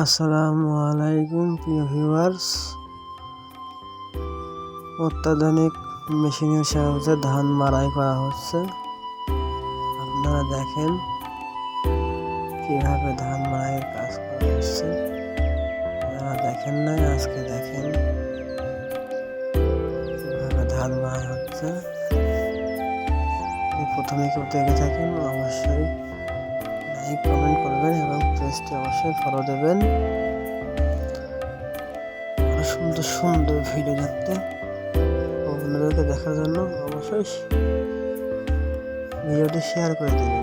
আসসালামু আলাইকুম, প্রিয় ভিউয়ার্স। অত্যাধুনিক মেশিনের সাহায্যে ধান মাড়াই করা হচ্ছে। আপনারা দেখেন কীভাবে ধান মাড়াইয়ের কাজ করা হচ্ছে। আপনারা দেখেন না আজকে দেখেন কীভাবে ধান মাড়াই হচ্ছে। প্রথমে কেউ দেখে থাকেন, অবশ্যই লাইক কমেন্ট করবেন এবং পেজটি অবশ্যই ফলো দেবেন। সুন্দর সুন্দর ভিডিও দেখতে। অন্যদেরকে দেখার জন্য অবশ্যই ভিডিওটি শেয়ার করে দেবেন।